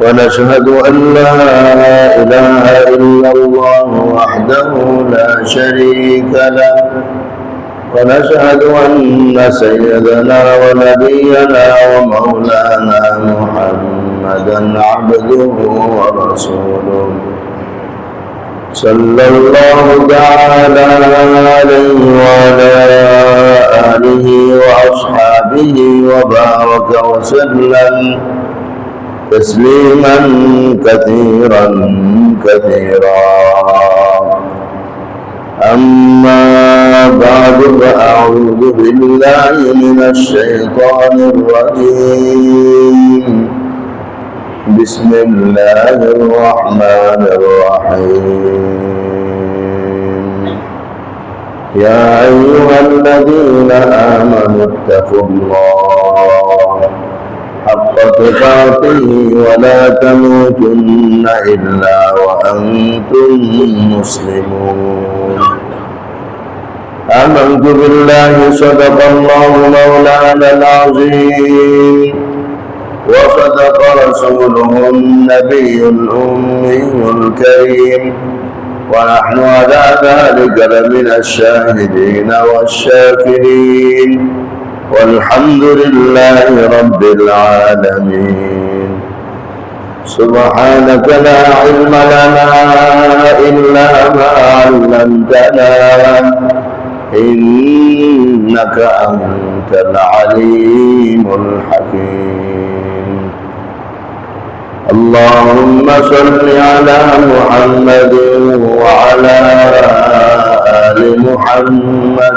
ونشهد أن لا إله إلا الله وحده لا شريك له. ونشهد أن سيدنا ونبينا ومولانا محمدا عبده ورسوله. صلى الله تعالى عليه وعلى آله وأصحابه وبارك وسلم. تسليما كثيرا كثيرا. أما بعد فأعوذ بالله من الشيطان الرجيم. بسم الله الرحمن الرحيم. يا أيها الذين آمنوا اتقوا الله. حق تقاته ولا تموتن إلا وأنتم مسلمون. آمنت بالله صدق الله مولانا العظيم. وصدق رسوله النبي الأمي الكريم. ونحن على ذلك لمن الشاهدين والشاكرين. والحمد لله رب العالمين. سبحانك لا علم لنا إلا ما علمتنا. إنك أنت العليم الحكيم. اللهم صل على محمد وعلى آل محمد.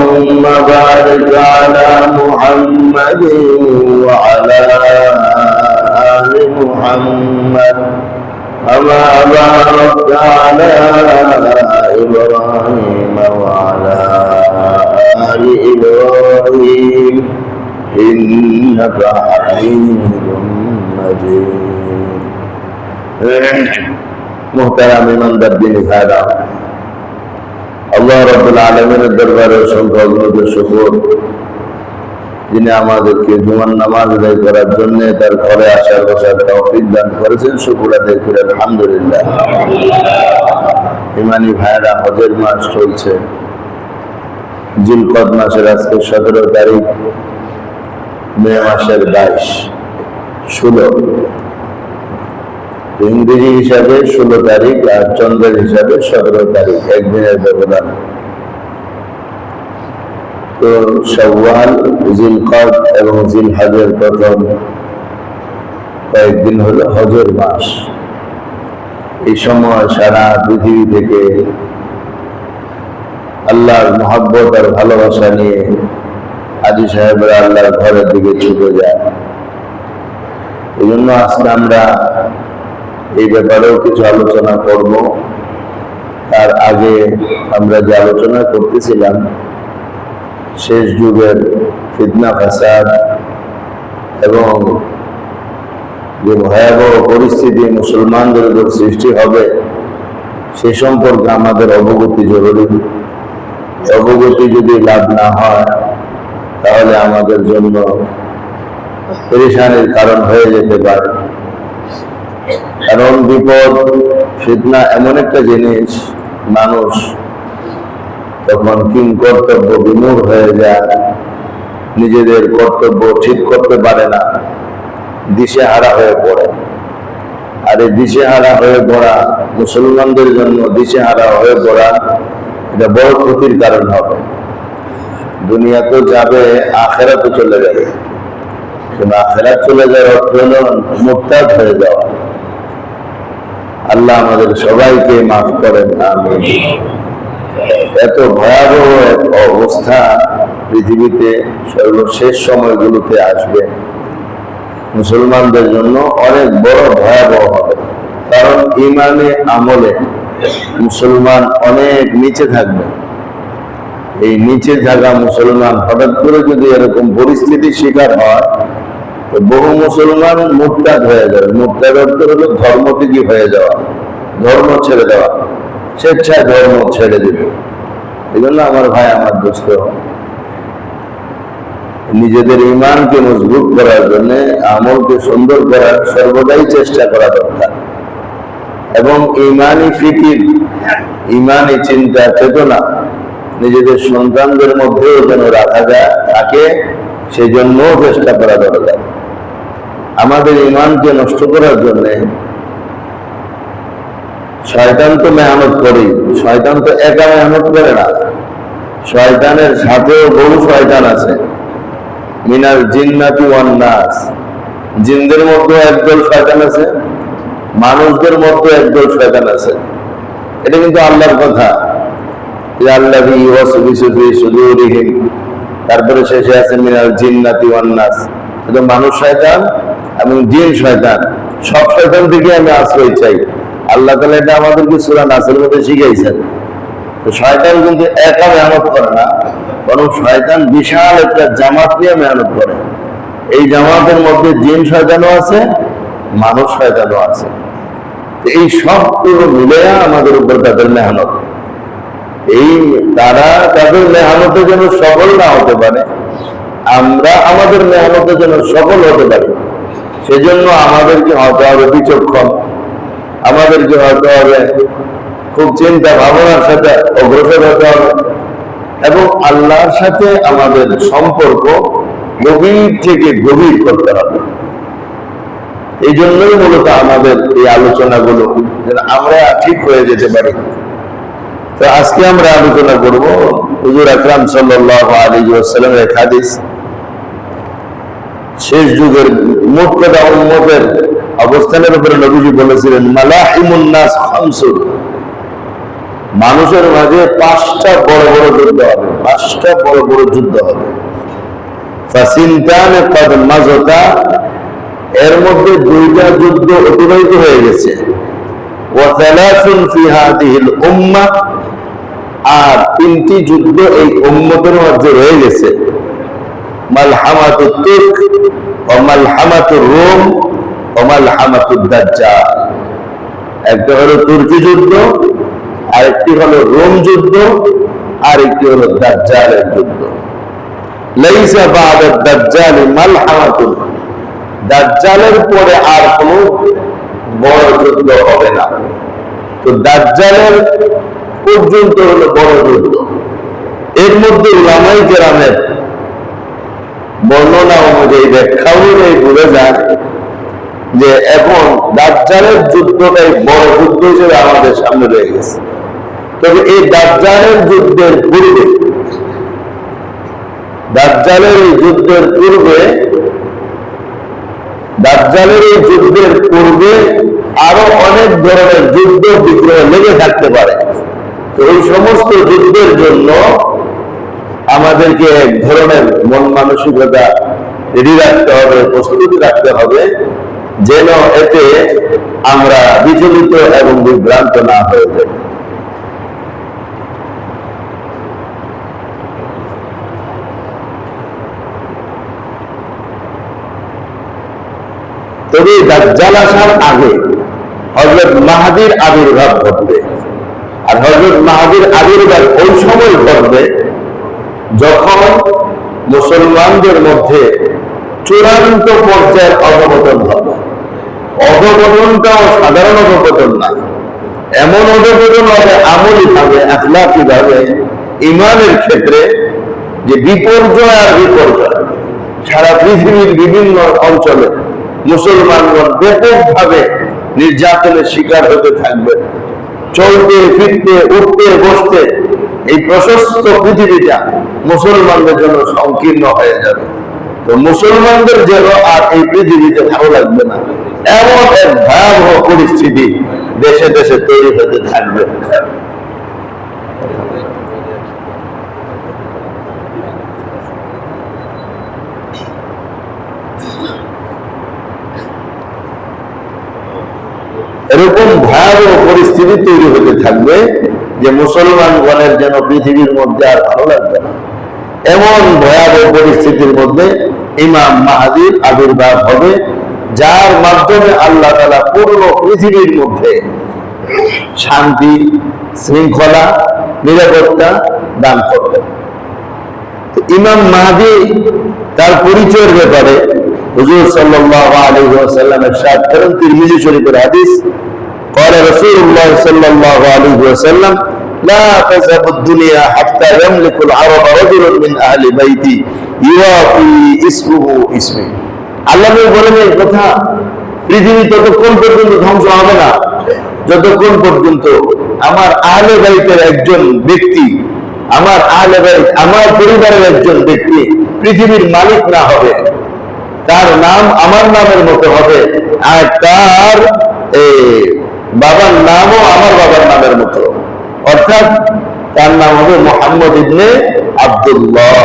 إنك حميد مجيد محترم من الدين هذا আল্লাহ রব্বুল আলমের দরবারে অসংখ্য অগ্নদের শুকুর যিনি আমাদেরকে জুমান নামাজ আদায় করার জন্য তার ঘরে আসার বসার তৌফিক দান করেছেন শুকুর আদায় করে আলহামদুলিল্লাহ ইমানি ভাইরা হজের মাস চলছে জিলকদ মাসের আজকে সতেরো তারিখ মে মাসের বাইশ ষোলো। ইংরেজি হিসাবে ষোলো তারিখ আর চন্দ্রের হিসাবে সতেরো তারিখ, একদিনের ব্যবধান। তো সওয়াল জিলকদ এবং জিলহাজের প্রথম কয়েকদিন হলো হজের মাস। এই সময় সারা পৃথিবী থেকে আল্লাহর মহাব্বত আর ভালোবাসা নিয়ে হাজি সাহেবরা আল্লাহর ঘরের দিকে ছুটে যায়। এই জন্য আজকে আমরা এই ব্যাপারেও কিছু আলোচনা করব। তার আগে আমরা যে আলোচনা করতেছিলাম, শেষ যুগের ফিতনা, ফাসাদ এবং যে ভয়াবহ পরিস্থিতি মুসলমানদের উপর সৃষ্টি হবে, সে সম্পর্কে আমাদের অবগতি জরুরি। অবগতি যদি লাভ না হয় তাহলে আমাদের জন্য পরেশানির কারণ হয়ে যেতে পারে। কারণ বিপদ, ফিতনা এমন একটা জিনিস, মানুষ তখন কিং কর্তব্য বিমূর হয়ে যায়। নিজেদের কর্তব্য ঠিক করতে পারে না। দিশে হারা হয়ে পড়ে। আর এই দিশে হারা হয়ে পড়া, মুসলমানদের জন্য দিশে হারা হয়ে পড়া, এটা বড় ক্ষতির কারণ হবে। দুনিয়া তো যাবে আখেরা তো চলে যাবে। কিন্তু আখেরাত চলে যাওয়ার অর্থ হলো মোরতাদ হয়ে যাওয়া। আল্লাহ আমাদের সবাইকে মাফ করেন এত ভয়াবহ এক অবস্থা পৃথিবীতে সর্বশেষ সময়গুলোতে আসবে। মুসলমানদের জন্য অনেক বড় ভয়াবহ হবে। কারণ ইমানে আমলে মুসলমান অনেক নিচে থাকবে। এই নিচে থাকা মুসলমান, হঠাৎ করে যদি এরকম পরিস্থিতির শিকার হয়, তো বহু মুসলমান মুক্তাদ হয়ে যাবে। মুক্তাদ অর্থ হলো ধর্ম থেকে হয়ে যাওয়া, ধর্ম ছেড়ে দেওয়া, স্বেচ্ছায় ধর্ম ছেড়ে দেবে। এই জন্য আমার ভাই, আমার দোস্ত, নিজেদের ইমানকে মজবুত করার জন্য, আমলকে সুন্দর করার সর্বদাই চেষ্টা করা দরকার। এবং ইমানই ফিকির, ইমানই চিন্তা, চেতনা। নিজেদের সন্তানদের মধ্যেও যেন রাখা যায় তাকে সেই জন্যও চেষ্টা করা দরকার। আমাদের ইমানকে নষ্ট করার জন্য শয়তান তো মেহনত করি শয়তান তো একা মেহনত করে না। শয়তানের সাথেও বহু শয়তান আছে। মিনার জিন্নাতি নাস। জিনদের মধ্যে একদল শয়তান আছে, মানুষদের মধ্যে একদল শয়তান আছে। এটা কিন্তু আল্লাহর কথা। তারপরে শেষে আছে মিনাল জিন্নাতি ওয়ান নাস। এটা মানুষ শয়তান এবং জিন শয়তান। সব শয়তান থেকে আমি আশ্রয় চাই। আল্লাহ তালা এটা আমাদেরকে সুরা নাসের মধ্যে শিখাইছেন শয়তান কিন্তু একা মেহনত করে না, বরং শয়তান বিশাল একটা জামাত নিয়ে মেহনত করে। এই জামাতের মধ্যে জিন শয়তানও আছে, মানুষ শয়তানও আছে। এই সবগুলো মিলে আমাদের উপর তাদের মেহনত। এই তারা তাদের মেহনতে জন্য সফল না হতে পারে, আমরা আমাদের মেহনতে জন্য সফল হতে পারি। সেজন্য আমাদেরকে হতে হবে বিচক্ষণ। আমাদেরকে হতে হবে খুব চিন্তা ভাবনার সাথে অগ্রসর হতে হবে এবং আল্লাহর সাথে আমাদের সম্পর্ক গভীর থেকে গভীর করতে হবে। এই জন্যই মূলত আমাদের এই আলোচনাগুলো, যেন আমরা ঠিক হয়ে যেতে পারি। তো আজকে আমরা আলোচনা করব হুজুর আকরাম সাল্লাহ এক হাদিস। শেষ যুগের মোট কথা উম্মতের অবস্থানের উপরে নবীজি বলেছিলেন, মালাহিমুন নাস মানুষের মাঝে পাঁচটা বড় বড় যুদ্ধ হবে, পাঁচটা বড় বড় যুদ্ধ হবে। মাজতা, এর মধ্যে দুইটা যুদ্ধ অতিবাহিত হয়ে গেছে। ওয়াসালাসুন ফি হাদিহিল উম্মাহ আর তিনটি যুদ্ধ এই উম্মতের মধ্যে রয়ে গেছে। মালহামাতু তুর্ক ও মালহামাতু রোম ও মালহামাতু দাজ্জাল। একটা হলো তুর্কি যুদ্ধ, আরেকটি হলো রোম যুদ্ধ, আরেকটি হলো দাজ্জালের যুদ্ধ। লাইসা বাদা দাজ্জালি মালহামাতুন। দাজ্জালের পরে আর কোনো বড় যুদ্ধ হবে না। তো দাজ্জালের পর্যন্ত হলো বড় যুদ্ধ এর মধ্যে লামাই গ্রামের বর্ণনা অনুযায়ী ব্যাখ্যা অনুযায়ী বোঝা যায় যে এখন দাজ্জালের যুদ্ধটাই বড় যুদ্ধ হিসেবে আমাদের সামনে রয়ে গেছে। তবে এই দাজ্জালের যুদ্ধের পূর্বে, দাজ্জালের এই যুদ্ধের পূর্বে, দাজ্জালের এই যুদ্ধের পূর্বে আরও অনেক ধরনের যুদ্ধ বিগ্রহ লেগে থাকতে পারে। এই সমস্ত যুদ্ধের জন্য আমাদেরকে এক ধরনের মন মানসিকতা রেডি রাখতে হবে, প্রস্তুতি রাখতে হবে, যেন এতে আমরা বিচলিত এবং বিভ্রান্ত না হয়ে যাই। তবে দাজ্জাল আসার আগে হজরত মাহাদির আবির্ভাব ঘটবে। আর হজরত মাহাদির আবির্ভাব ওই সময় ঘটবে যখন মুসলমানদের মধ্যে চূড়ান্ত পর্যায়ের অধপতন হবে অধপতনটাও সাধারণ অধপতন না। এমন অধপতন হবে আমলি ভাবে, আখলাকি ভাবে, ইমানের ক্ষেত্রে যে বিপর্যয় আর বিপর্যয়। সারা পৃথিবীর বিভিন্ন অঞ্চলে মুসলমানগণ ব্যাপকভাবে নির্যাতনের শিকার হতে থাকবে। চলতে, ফিরতে, উঠতে, বসতে এই প্রশস্ত পৃথিবীটা মুসলমানদের জন্য সংকীর্ণ হয়ে যাবে। তো মুসলমানদের যেন আর এই পৃথিবীতে ভালো লাগবে না। এমন এক ভয়াবহ পরিস্থিতি দেশে দেশে তৈরি হতে থাকবে এরকম ভয়াবহ পরিস্থিতি তৈরি হতে থাকবে যে মুসলমানগণের যেন পৃথিবীর মধ্যে আর ভালো লাগবে না। এমন ভয়াবহ পরিস্থিতির মধ্যে ইমাম মাহাদির আবির্ভাব হবে, যার মাধ্যমে আল্লাহ তালা পুরো পৃথিবীর মধ্যে শান্তি, শৃঙ্খলা, নিরাপত্তা দান করবে ইমাম মাহাদি তার পরিচয়ের ব্যাপারে হুজুর সাল্লাহ আলী সাল্লামের সাদ করেন নিজে শরীফের হাদিস قال رسول الله صلى الله عليه وسلم لا تذهب الدنيا حتى يملك العرب رجل من اهل بيتي يوافي اسمه اسمي আল্লাহ নবী বলেন এই কথা পৃথিবী ততক্ষণ পর্যন্ত ধ্বংস হবে না যতক্ষণ পর্যন্ত আমার আহলে বাইতের একজন ব্যক্তি আমার আহলে বাইত আমার পরিবারের একজন ব্যক্তি পৃথিবীর মালিক না হবে তার নাম আমার নামের মতো হবে আর তার এ, বাবার নামও আমার বাবার নামের মতো। অর্থাৎ তার নাম হবে মোহাম্মদ ইবনে আব্দুল্লাহ।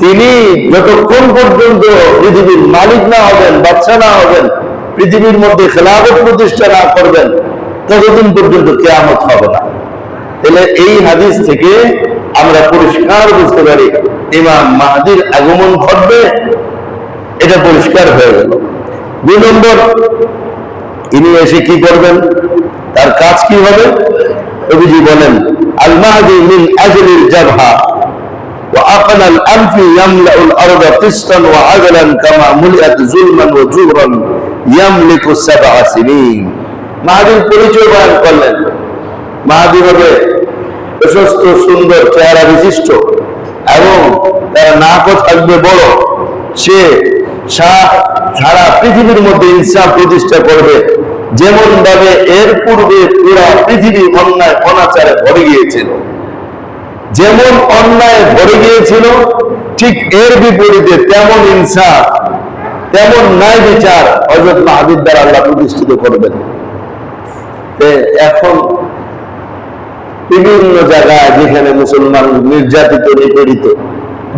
তিনি যতক্ষণ পর্যন্ত পৃথিবীর মালিক না হবেন বাচ্চা না হবেন, পৃথিবীর মধ্যে খেলাফত প্রতিষ্ঠা না করবেন, ততদিন পর্যন্ত কেয়ামত হবে না। তাহলে এই হাদিস থেকে আমরা পরিষ্কার বুঝতে পারি, ইমাম মাহাদির আগমন ঘটবে, এটা পরিষ্কার হয়ে গেল। দুই নম্বর ইনি এসে কি করবেন তার কাজ কি হবে কবিজি বলেন আল মাহদি মিন আজলিল জাবহা وأقنى الأنف يملأ الأرض قسطا وعدلا كما ملئت ظلما وجورا يملك سبع سنين মাহাদির পরিচয় বয়ান করলেন মাহাদি হবে প্রশস্ত সুন্দর চেহারা বিশিষ্ট এবং তার নাকও থাকবে বড় সে সারা পৃথিবীর মধ্যে ইনসাফ প্রতিষ্ঠা করবে। যেমন ভাবে এর পূর্বে পুরা পৃথিবী অন্যায়, অনাচারে ভরে গিয়েছিল। যেমন অন্যায় ভরে গিয়েছিল, ঠিক এর বিপরীতে তেমন ইনসাফ, তেমন ন্যায় বিচার হজরত মাহাদির দ্বারা আল্লাহ প্রতিষ্ঠিত করবেন। এখন বিভিন্ন জায়গায় যেখানে মুসলমান নির্যাতিত, নিপীড়িত,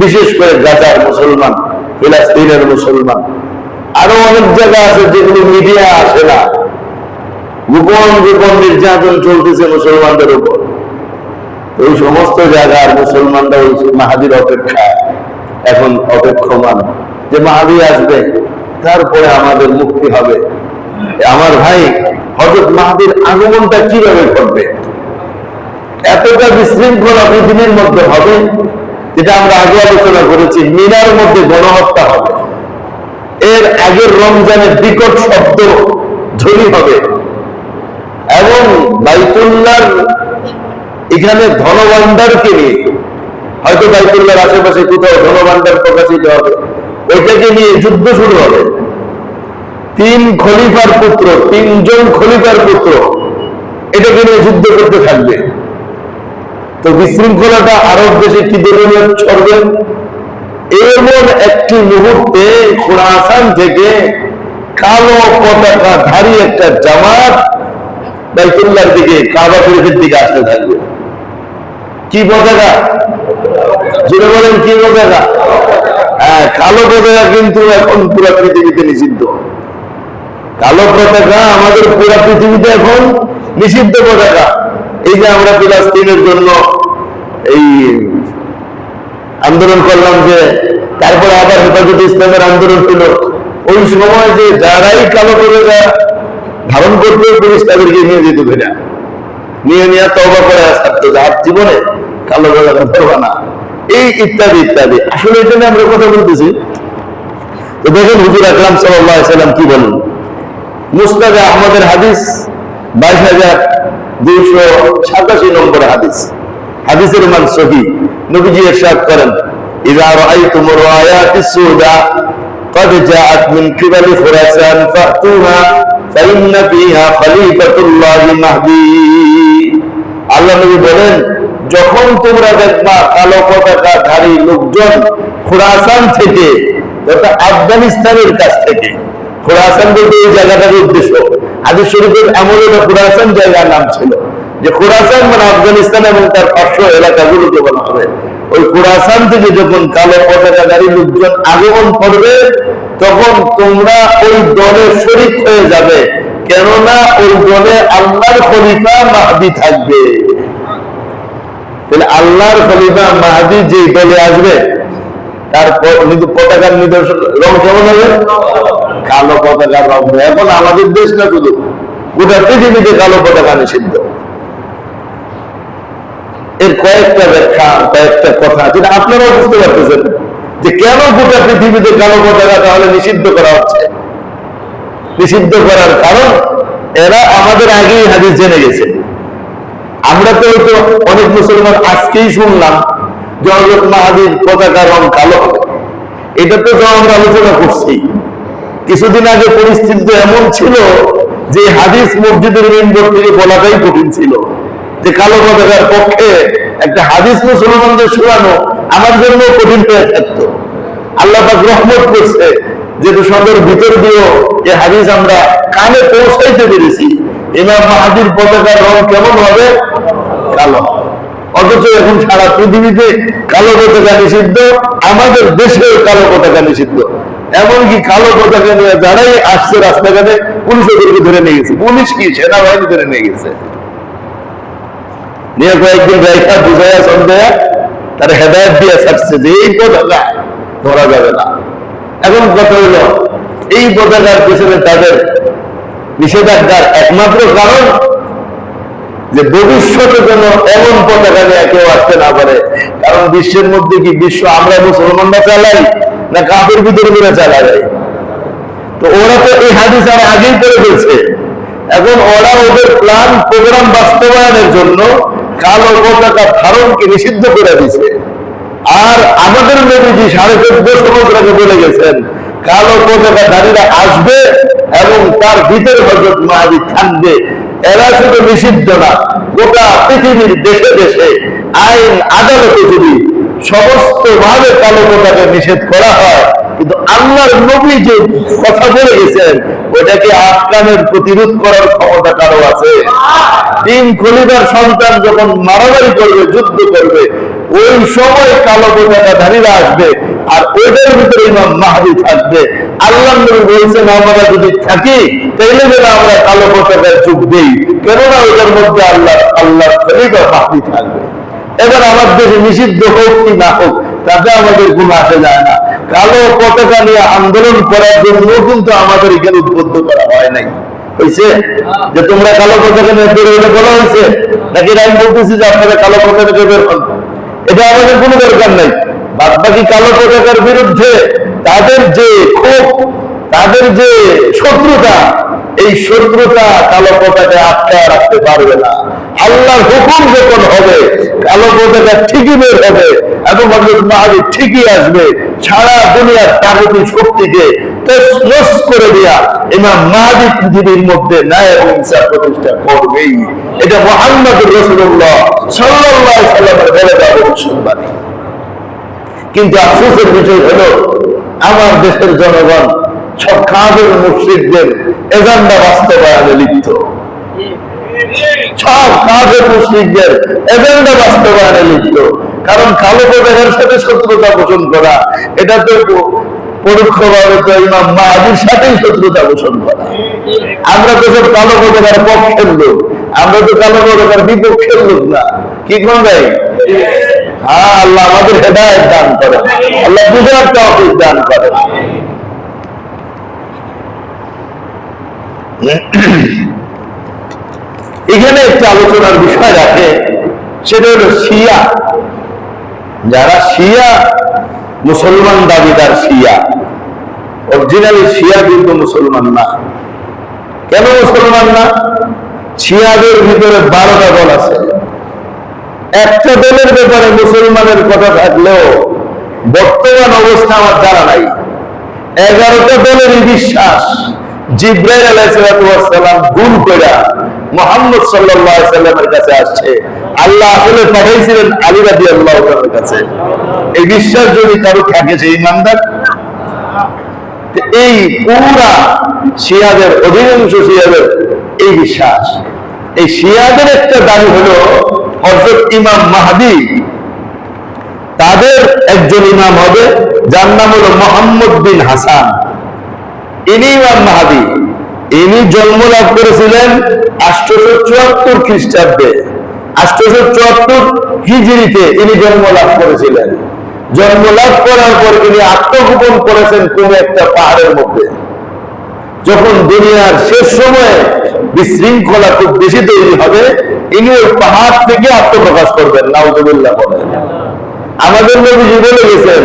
বিশেষ করে গাজার মুসলমান ফিলাস্তিনের মুসলমান। আরও অনেক জায়গা আছে যেগুলো মিডিয়া আসে না। গোপন গোপন নির্যাতন চলতেছে মুসলমানদের উপর। ওই সমস্ত জায়গার মুসলমানরা ওই মাহাদির অপেক্ষা এখন অপেক্ষমান। যে মাহাদি আসবে, তারপরে আমাদের মুক্তি হবে। আমার ভাই হজরত মাহাদির আগমনটা কীভাবে ঘটবে? এতটা বিশৃঙ্খলা পৃথিবীর মধ্যে হবে যেটা আমরা আগে আলোচনা করেছি, মিনার মধ্যে গণহত্যা হবে। এর আগের রমজানের বিকট শব্দ ধ্বনি হবে। এবং বাইতুল্লার এখানে ধনভাণ্ডারকে নিয়ে, হয়তো বাইতুল্লার আশেপাশে কোথাও ধনভাণ্ডার প্রকাশিত হবে, ওইটাকে নিয়ে যুদ্ধ শুরু হবে। তিন খলিফার পুত্র, তিনজন খলিফার পুত্র এটাকে নিয়ে যুদ্ধ করতে থাকবে। তো বিশৃঙ্খলাটা আরব দেশে কি ধরনের ছড়বে? এমন একটি মুহূর্তে খোরাসান থেকে কালো পতাকা ধারী একটা জামাত বাইতুল্লার দিকে, কাবা শরীফের দিকে আসতে থাকবে। কি পতাকা? জুড়ে বলেন, কি পতাকা? হ্যাঁ কালো পতাকা কিন্তু এখন পুরো পৃথিবীতে নিষিদ্ধ। কালো পতাকা আমাদের পুরো পৃথিবীতে এখন নিষিদ্ধ পতাকা। এই যে আমরা ফিলাস্তিনের জন্য এই আন্দোলন করলাম যে, তারপরে আবার হেফাজত ইসলামের আন্দোলন ছিল। ওই সময় যে যারাই কালো পতাকা ধারণ করতে, পুলিশ তাদেরকে নিয়ে যেত ভেড়া নিয়ে নিয়ে তবা করে থাকতো যার জীবনে কালো পতাকা ধরবা না। এই ইত্যাদি ইত্যাদি। আসলে এটা নিয়ে আমরা কথা বলতেছি। তো দেখেন হুজুর আকরাম সাল্লাম কি বলেন? মুস্তাদে আহমদের হাদিস বাইশ হাজার দুইশো সাতাশি নম্বর হাদিস হাদিসের মান সহি নবীজি ইরশাদ করেন إذا رأيتم الرايات السوداء قد جاءت من قبل خراسان فأتوها فإن فيها خليفة الله مهدي আল্লাহ নবী বলেন যখন তোমরা দেখবা কালো পতাকা ধারী লোকজন খুরাসান থেকে অর্থাৎ আফগানিস্তানের কাছ থেকে খোরাসান বলতে এই জায়গাটার উদ্দেশ্য হাদিস শরীফের এমন একটা খুরাসান জায়গার নাম ছিল, যে খুরাসান মানে আফগানিস্তান এবং তার পার্শ্ব এলাকাগুলোকে বলা হবে। ওই খুরাসান থেকে যখন কালো পতাকাধারী লোকজন আগমন করবে, তখন তোমরা ওই দলের শরিক হয়ে যাবে, কেননা ওই দলে আল্লাহর খলিফা মাহদি থাকবে। তাহলে আল্লাহর খলিফা মাহাদি যে দলে আসবে তার পতাকার নিদর্শন রং কেমন হবে? কালো পতাকার রং এখন আমাদের দেশ না শুধু, গোটা পৃথিবীতে কালো পতাকা নিষিদ্ধ। এর কয়েকটা ব্যাখ্যা, কয়েকটা কথা যেটা আপনারাও বুঝতে পারতেছেন যে কেন গোটা পৃথিবীতে কালো পতাকা তাহলে নিষিদ্ধ করা হচ্ছে? নিষিদ্ধ করার কারণ, এরা আমাদের আগেই হাদিস জেনে গেছে। আমরা তো হয়তো অনেক মুসলমান আজকেই শুনলাম যে হজরত মাহাদির পতাকা রং কালো হবে। এটা তো আমরা আলোচনা করছি। কিছুদিন আগে পরিস্থিতি এমন ছিল যে হাদিস মসজিদের মেম্বর থেকে বলাটাই কঠিন ছিল। যে কালো পতাকার পক্ষে একটা হাদিস মুসলমানদের শোনানো আমার জন্য কঠিন হয়ে থাকতো। আল্লাহ রহমত করছে যেহেতু সদর ভিতর দিয়েও যে হাদিস আমরা কানে পৌঁছাইতে পেরেছি। ইমাম মাহাদির পতাকার রং কেমন হবে? কালো। অথচ এখন সারা পৃথিবীতে কালো পতাকা নিষিদ্ধ, আমাদের দেশেও কালো পতাকা নিষিদ্ধ। এমনকি কালো পতাকা নিয়ে যারাই আসছে রাস্তাঘাটে পুলিশ ওদেরকে ধরে নিয়ে গেছে। পুলিশ কি সেনাবাহিনী ধরে নিয়ে গেছে? নিয়ে কয়েকদিন রেখা বুঝাইয়া সন্দেহ তার হেদায়ত দিয়ে ছাড়ছে যে এই পতাকা ধরা যাবে না। এখন কথা হলো, এই পতাকার পিছনে তাদের নিষেধাজ্ঞার একমাত্র কারণ যে ভবিষ্যতে যেন এমন পতাকা নিয়ে কেউ আসতে না পারে। কারণ বিশ্বের মধ্যে কি বিশ্ব আমরা মুসলমানরা চালাই? না কাপের ভিতরে করে চালা যায় তো ওরা তো এই হাদিস আর আগেই করে ফেলছে। এখন ওরা ওদের প্ল্যান প্রোগ্রাম বাস্তবায়নের জন্য কালো পতাকা ধারণকে নিষিদ্ধ করে দিছে আর আমাদের নবীজি সাড়ে চোদ্দ সমুদ্রকে বলে গেছেন, কালো পতাকা ধারীরা আসবে এবং তার ভিতরে হজরত মাহাবি থাকবে। এরা শুধু নিষিদ্ধ না, গোটা পৃথিবীর দেশে দেশে আইন, আদালতে যদি সমস্ত ভাবে কালো পতাকা নিষেধ করা হয়। কিন্তু আল্লাহর নবী যে কথা বলে গেছেন, ওটাকে আফগানের প্রতিরোধ করার ক্ষমতা কারও আছে? তিন খলিফার সন্তান যখন মারামারি করবে, যুদ্ধ করবে, ওই সময় কালো পতাকাধারীরা আসবে আর ওদের ভিতরে ইমাম মাহাদি থাকবে। আল্লাহ নবী বলছেন, আমরা যদি থাকি, তাইলে যেন আমরা কালো পতাকার যুগ দিই। কেননা ওদের মধ্যে আল্লাহ আল্লাহ খলিফা মাহাদি থাকবে। এবার আমার দেশে নিষিদ্ধ হোক কি না হোক, তাতে আমাদের কোনো আসে যায় না। কালো পতাকা নিয়ে আন্দোলন করার জন্য কিন্তু আমাদের এখানে উদ্বুদ্ধ করা হয় নাই। হয়েছে যে তোমরা কালো পতাকা নিয়ে বের হইলে বলা হয়েছে নাকি আমি বলতেছি যে আপনারা কালো পতাকা বের হন? এটা আমাদের কোনো দরকার নাই। বাদ বাকি কালো পতাকার বিরুদ্ধে তাদের যে ক্ষোভ তাদের যে শত্রুতা, এই শত্রুতা কালো পতাকা আটকা রাখতে পারবে না। আল্লাহর হুকুম যখন হবে, কালো পতাকা ঠিকই বের হবে এবং হজরত ঠিকই আসবে। সারা দুনিয়ার তাগতি শক্তিকে করে দেয়া ইমাম মাহাদি পৃথিবীর মধ্যে ন্যায় এবং ইনসাফ প্রতিষ্ঠা করবেই। এটা মোহাম্মদ রসুল্লাহ আলাইহি সাল্লামের বলে দেওয়া ভবিষ্যৎবাণী কিন্তু আফসোসের বিষয় হলো, আমার দেশের জনগণ সব কাজের মুশ্রিকদের এজেন্ডা বাস্তবায়নে লিপ্ত। সব কাজের মুসলিমদের এজেন্ডা বাস্তবায়নে লিপ্ত। কারণ কালো পতাকার সাথে শত্রুতা পোষণ করা, এটা তো পরোক্ষভাবে তো ইমাম মাহাদির সাথেই শত্রুতা পোষণ করা। আমরা তো সব কালো পতাকার পক্ষের লোক, আমরা তো কালো পতাকার বিপক্ষের লোক না। কি কোন ভাই? হ্যাঁ আল্লাহ আমাদের হেদায়ত দান করে আল্লাহ বুঝার তৌফিক দান করে এখানে একটি আলোচনার বিষয় রাখে সেটা হলো শিয়া। যারা শিয়া, মুসলমান দাবিদার শিয়া অরিজিনালি শিয়া কিন্তু মুসলমান না। কেন মুসলমান না? শিয়াদের ভিতরে বারোটা দল আছে। একটা দলের ব্যাপারে মুসলমানের কথা থাকলেও বর্তমান অবস্থা আমার জানা নাই। এগারোটা দলেরই বিশ্বাস। এই বিশ্বাস এই শিয়াদের, অধিকাংশ শিয়াদের এই বিশ্বাস। এই শিয়াদের একটা দাবি হলো হজরত ইমাম মাহাদি, তাদের একজন ইমাম হবে, যার নাম হলো মোহাম্মদ বিন হাসান। ইনি ইমাম মাহাদি। ইনি জন্ম লাভ করেছিলেন আষ্টশো চুয়াত্তর খ্রিস্টাব্দে। আষ্টশো চুয়াত্তর হিজড়িতে ইনি জন্ম লাভ করেছিলেন। জন্ম লাভ করার পর আত্মগোপন করেছেন কোন একটা পাহাড়ের মধ্যে। যখন দুনিয়ার শেষ সময়ে বিশৃঙ্খলা খুব বেশি তৈরি হবে, ইনি ওই পাহাড় থেকে আত্মপ্রকাশ করবেন, নাউজুবিল্লাহ বলেন। আমাদের নবীজি বলে গেছেন,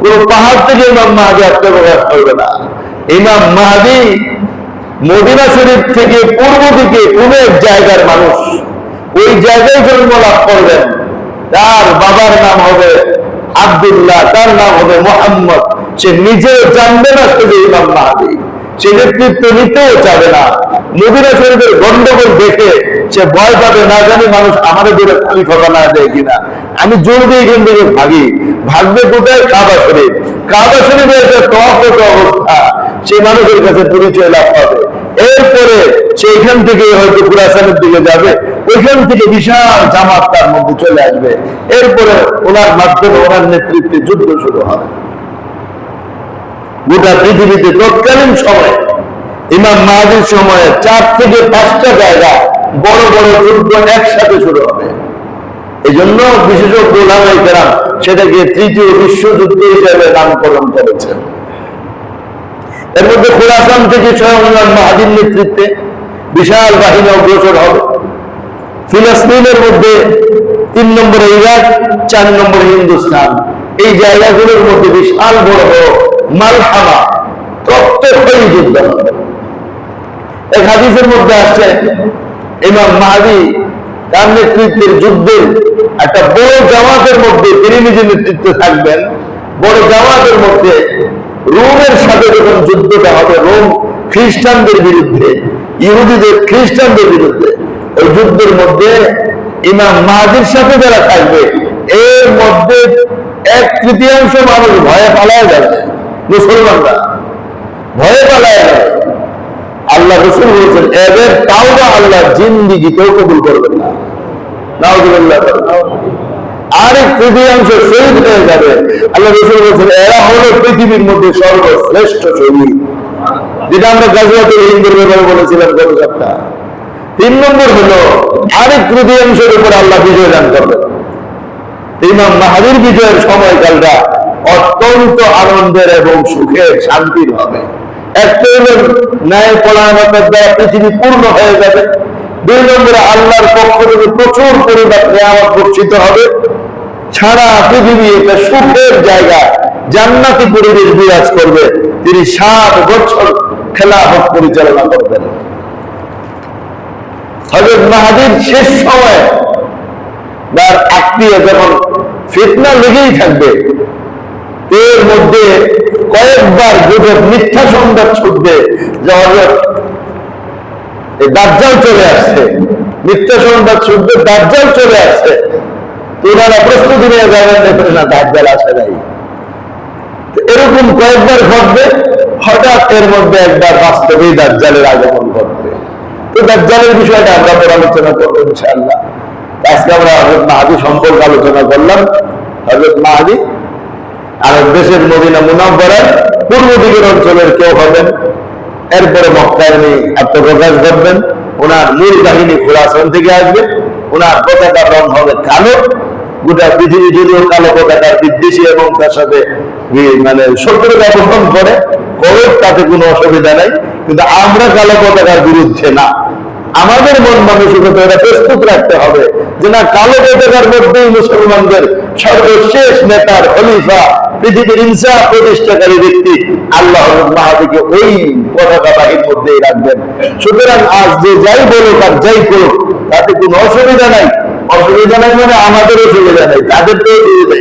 কোন পাহাড় থেকে ইমাম মাহাদি আত্মপ্রকাশ করবে না। ইমাম মাহাদি মদিনা শরীফ থেকে পূর্ব দিকে কোন এক জায়গার মানুষ। ওই জায়গায় জন্ম লাভ করবেন। তার বাবার নাম হবে আব্দুল্লাহ, তার নাম হবে মোহাম্মদ। সে নিজে জানবে না যে ইমাম মাহাদি। সে নেতৃত্ব নিতেও চাবে না। মদিনা শরীফের গন্ডগোল দেখে সে ভয় পাবে, না জানি মানুষ আমাদের দূরে খালি খবর না দেয় কিনা। আমি জোর দিয়ে এখান থেকে ভাগি। ভাগবে কোথায়? কাবা শরীফ। কাবা শরীফের একটা তফত অবস্থা। সে মানুষের কাছে পরিচয় লাভ পাবে। এরপরে সে এখান থেকে হয়তো পুরাসানের দিকে যাবে। ওইখান থেকে বিশাল জামাত তার মধ্যে চলে আসবে। এরপরে ওনার মাধ্যমে ওনার নেতৃত্বে যুদ্ধ শুরু হবে। গোটা পৃথিবীতে তৎকালীন সময়, ইমাম মাহাদির সময়ে চার থেকে পাঁচটা জায়গা বড় বড় যুদ্ধ একসাথে শুরু হবে। এই জন্য বিশেষজ্ঞ সেটাকে তৃতীয় বিশ্বযুদ্ধ হিসাবে নামকরণ করেছেন। এর মধ্যে খোরাসান থেকে স্বয়ং মাহাদির নেতৃত্বে বিশাল বাহিনী অগ্রসর হবে। ফিলিস্তিনের মধ্যে তিন নম্বরে ইরাক, চার নম্বরে হিন্দুস্তান। এই জায়গাগুলোর মধ্যে বিশাল বড় মালহামা প্রত্যেকটাই যুদ্ধ হবে এক হাদিসের মধ্যে আসছে ইমাম মাহাদি তার নেতৃত্বের যুদ্ধের একটা বড় জামাতের মধ্যে তিনি নিজে নেতৃত্বে থাকবেন। বড় জামাতের মধ্যে রোমের সাথে যখন যুদ্ধটা হবে, রোম খ্রিস্টানদের বিরুদ্ধে, ইহুদিদের খ্রিস্টানদের বিরুদ্ধে, ওই যুদ্ধের মধ্যে ইমাম মাহাদির সাথে যারা থাকবে, এর মধ্যে এক তৃতীয়াংশ মানুষ ভয়ে পালায় যাবে, মুসলমানরা ভয়ে পালায় যাবে। আল্লাহ রসুল বলছেন, এদের তাওবা আল্লাহ জিন্দিগিতেও কবুল করবেন না। নাউজুবিল্লাহ। আর এক তৃতীয়াংশ শহীদ হয়ে যাবে। আল্লাহ রসুল বলছেন, এরা হলো পৃথিবীর মধ্যে সর্বশ্রেষ্ঠ শহীদ। যেটা আমরা গাজুয়াতের হিন্দুর ব্যাপারে বলেছিলাম গত সপ্তাহ। তিন নম্বর হলো, আরেক তৃতীয়াংশের উপর আল্লাহ বিজয় দান করবেন। ইমাম মাহাদির বিজয়ের সময়কালটা অত্যন্ত আনন্দের এবং সুখের শান্তির হবে। একটা হলো ন্যায় পরায়ণতার দ্বারা পৃথিবী পূর্ণ হয়ে যাবে। দুই নম্বরে, আল্লাহর পক্ষ থেকে প্রচুর পরিমাণ নেওয়া বর্ষিত হবে। সারা পৃথিবী একটা সুখের জায়গা, জান্নাতি পরিবেশ বিরাজ করবে। তিনি সাত বছর খেলাফত পরিচালনা করবেন। হজরত মাহাদির শেষ সময় তার আত্মীয় যখন ফিতনা লেগেই থাকবে, এর মধ্যে কয়েকবার গুজব, মিথ্যা সংবাদ ছুটবে যে হজরত দাজ্জাল চলে আসছে। মিথ্যা সংবাদ ছুটবে, দাজ্জাল চলে আসছে। ওনারা প্রস্তুতি নিয়ে যাবেন, দেখবেন না দাজ্জাল আসে নাই। এরকম কয়েকবার ঘটবে, হঠাৎ এর মধ্যে একবার বাস্তবেই দাজ্জালের আগমন ঘটবে। তো দাজ্জালের বিষয়টা আমরা পরে আলোচনা করব ইনশাআল্লাহ। আজকে আমরা হজরত মাহাদি সম্পর্কে আলোচনা করলাম। হজরত মাহাদি আর দেশের মদিনা মুনাব্বরার পূর্ব দিকের অঞ্চলের কেউ হবেন। এরপরে মক্কায় উনি আত্মপ্রকাশ করবেন। ওনার মূল কাহিনী খোলাসন থেকে আসবে। ওনার পতাকার রং হবে কালো। গোটা পৃথিবী যদিও কালো পতাকার বিদ্বেষী এবং তার সাথে মানে শত্রুতা পোষণ করে করুক তাতে কোনো অসুবিধা নাই। কিন্তু আমরা কালো পতাকার বিরুদ্ধে না। আমাদের মন মানসিকতা এটা প্রস্তুত রাখতে হবে যে না, কালো পতাকার মধ্যেই মুসলমানদের সর্বশেষ নেতার খলিফা, পৃথিবীর ইনসাফ প্রতিষ্ঠাকারী ব্যক্তি আল্লাহ মাহাদিকে ওই পতাকা বাহির মধ্যেই রাখবেন। সুতরাং আজ যে যাই বলুক আর যাই করুক তাতে কোনো অসুবিধা নাই। অসুবিধা নাই মানে আমাদের অসুবিধা নেই তাদের তো অসুবিধা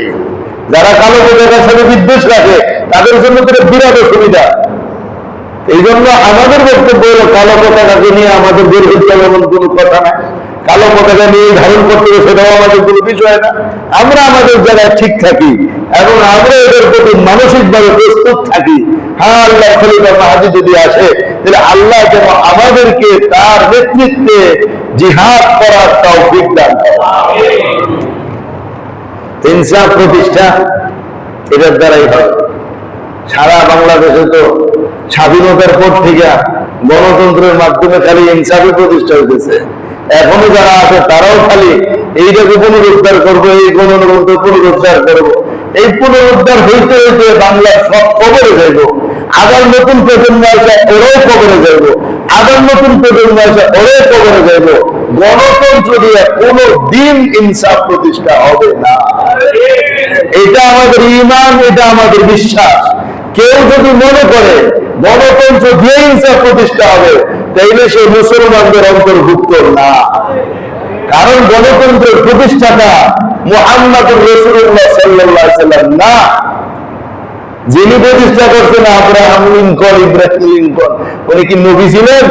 যারা কালো পতাকার সাথে বিদ্বেষ রাখে, তাদের জন্য তো বিরাট অসুবিধা। এই জন্য আমাদের বক্তব্য হলো, কালো পতাকাকে নিয়ে আমাদের বিরোধিতা এমন কোনো কথা নাই। কালো পতাকা নিয়ে ধারণ করতে হবে সেটাও আমাদের কোনো বিষয় না। আমরা আমাদের জায়গায় ঠিক থাকি এবং আমরা এদের প্রতি মানসিকভাবে প্রস্তুত থাকি। হ্যাঁ আল্লাহ খলিফা যদি আসে, তাহলে আল্লাহ যেন আমাদেরকে তার নেতৃত্বে জিহাদ করার দান করেন। ইনসাফ প্রতিষ্ঠা এটার দ্বারাই হয়। সারা বাংলাদেশে তো স্বাধীনতার পর থেকে গণতন্ত্রের মাধ্যমে খালি ইনসাফি প্রতিষ্ঠা হইতেছে। এখনও যারা আছে, তারাও খালি এইটাকে পুনরুদ্ধার করব, এই গণতন্ত্র পুনরুদ্ধার করব। এই পুনরুদ্ধার হইতে হইতে বাংলার সব কবরে যাইব। আবার নতুন প্রজন্ম আসে, ওরাও কবরে যাইব। আবার নতুন প্রজন্ম আসে, ওরাও কবরে যাইব। গণতন্ত্র দিয়ে কোনো দিন ইনসাফ প্রতিষ্ঠা হবে না। এটা আমাদের ইমান, এটা আমাদের বিশ্বাস। কেউ যদি মনে করে, গণতন্ত্র দিয়ে ইনসাফ প্রতিষ্ঠা হবে তাইলে সে মুসলমানদের অন্তর্ভুক্ত না। কারণ গণতন্ত্রের প্রতিষ্ঠাতা মোহাম্মদ রসুল্লাহ সাল্লাহ সাল্লাম না। যিনি প্রতিষ্ঠা করছেন আব্রাহাম লিঙ্কন, ইব্রাহিম লিঙ্কন। উনি কি নবী ছিলেন?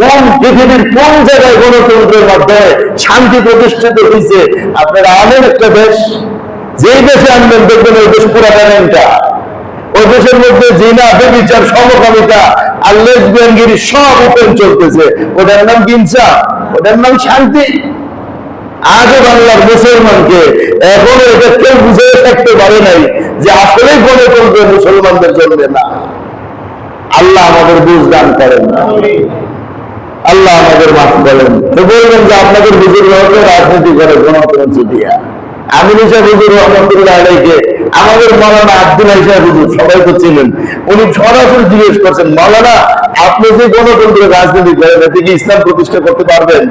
কোন পৃথিবীর কোন জায়গায় গণতন্ত্রের মাধ্যমে শান্তি প্রতিষ্ঠিত হয়েছে আপনারা আনেন একটা দেশ। যেই দেশে আনবেন, দেখবেন ওই দেশ পুরা ওই দেশের মধ্যে জিনা, বেবিচার, সমকামিতা আর লেসবিয়ানগিরি সব ওপেন চলতেছে। ওটার নাম কিনসা ওটার নাম শান্তি। আজও বাংলার মুসলমানকে এখনও এটা কেউ বুঝে থাকতে পারে নাই যে আসলে গণতন্ত্র মুসলমানদের চলবে না। আল্লাহ আমাদের বুঝ দান করেন আল্লাহ আমাদের মাফ করেন। তো বলবেন যে আপনাদের বুজুর্গ রাজনীতি করে গণতন্ত্র দিয়া। আমি নিশা বুজুর রহমতুল্লাহ আলাইকে আমাদের মৌলানা আব্দুল সাহেব হুজুর, সবাই তো ছিলেন উনি সরাসরি জিজ্ঞেস করছেন, মৌলানা, আপনি যে গণতন্ত্রের রাজনীতি করেন, এতে কি ইসলাম প্রতিষ্ঠা করতে পারবেন?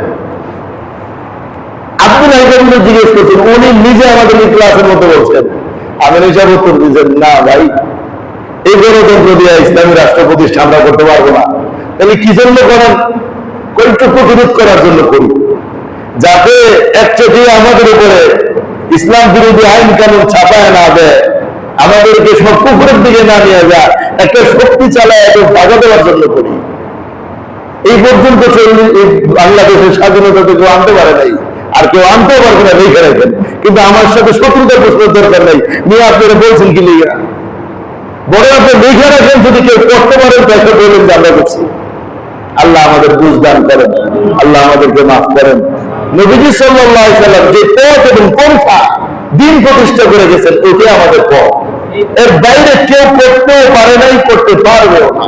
আব্দুল হাইজাবুল জিজ্ঞেস করছেন, উনি নিজে আমাদের ক্লাসের মধ্যে বলছেন। আমি নিশাব উত্তর দিয়েছেন না ভাই, এই গণতন্ত্র দিয়ে ইসলামী রাষ্ট্র প্রতিষ্ঠা আমরা করতে পারব না। তাহলে কি জন্য করেন? কয়েকটু প্রতিরোধ করার জন্য করি। যাতে একচেটিয়া আমাদের উপরে ইসলাম বিরোধী আইন কানুন ছাপায় না দেয়? আমাদেরকে সব কুকুরের দিকে না নিয়ে যায় একটা শক্তি চালায় এত বাধা দেওয়ার জন্য করি। এই পর্যন্ত বাংলাদেশের স্বাধীনতা কেউ আনতে পারে নাই। আর কেউ আনতেও পারবে না রেখে রাখেন কিন্তু আমার সাথে শত্রুতার প্রশ্নের দরকার নাই। নিয়ে আপনারা বলছেন কি লিগা বড় আপনি লিখে রাখেন, যদি কেউ করতে পারেন তাকে বলবেন যে আমরা করছি। আল্লাহ আমাদের বুঝদান করেন। আল্লাহ আমাদেরকে মাফ করেন। নবীজি সাল্লাহ সাল্লাম যে পথ এবং পন্থা দিন প্রতিষ্ঠা করে গেছেন ওইটাই আমাদের পথ। এর বাইরে কেউ করতেও পারে নাই, করতে পারবেও না।